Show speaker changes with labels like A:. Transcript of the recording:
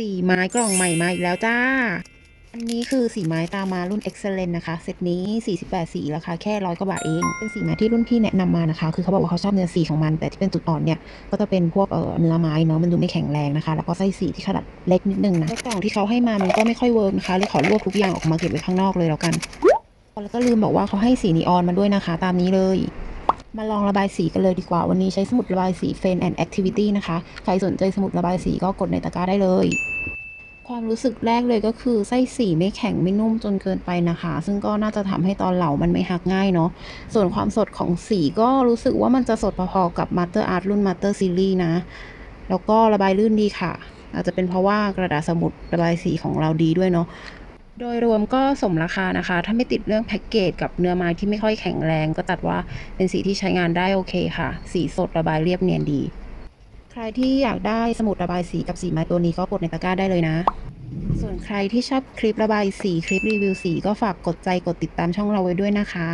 A: สีไม้กล่องใหม่มาอีกแล้วจ้า อันนี้คือสีไม้ตามารุ่น Excellent นะคะ เซตนี้ 48 สีราคาแค่ร้อยกว่าบาทเอง เป็นสีไม้ที่รุ่นพี่แนะนำมานะคะ คือเขาบอกว่าเขาชอบเนื้อสีของมัน แต่ที่เป็นจุดอ่อนเนี่ย ก็จะเป็นพวกเอ่อเนื้อไม้เนาะ มันดูไม่แข็งแรงนะคะ แล้วก็ไส้สีที่ขนาดเล็กนิดนึงนะแล้วกล่องที่เขาให้มา มันก็ไม่ค่อยเวิร์กนะคะ เลยขอรวบทุกอย่างออกมาเก็บไว้ข้างนอกเลยแล้วกัน แล้วก็ลืมบอกว่าเขาให้สีนีออนมาด้วยนะคะ ตามนี้เลย มาลองระบายสีกันเลยดีกว่า วันนี้ใช้สมุดระบายสี f a n and Activity นะคะ ใครสนใจสมุดระบายสีก็กดในตะกร้าได้เลย ความรู้สึกแรกเลยก็คือไส้สีไม่แข็งไม่นุ่มจนเกินไปนะคะ ซึ่งก็น่าจะทำให้ตอนเหลามันไม่หักง่ายเนาะ ส่วนความสดของสีก็รู้สึกว่ามันจะสดพอๆกับ Master Art รุ่น Master Series นะ แล้วก็ระบายลื่นดีค่ะ อาจจะเป็นเพราะว่ากระดาษสมุดระบายสีของเราดีด้วยเนาะ โดยรวมก็สมราคานะคะ ถ้าไม่ติดเรื่องแพ็กเกจกับเนื้อไม้ที่ไม่ค่อยแข็งแรง ก็ตัดว่าเป็นสีที่ใช้งานได้โอเคค่ะ สีสดระบายเรียบเนียนดี ใครที่อยากได้สมุดระบายสีกับสีไม้ตัวนี้ก็กดในตะกร้าได้เลยนะ ส่วนใครที่ชอบคลิประบายสีคลิปรีวิวสีก็ฝากกดใจกดติดตามช่องเราไว้ด้วยนะคะ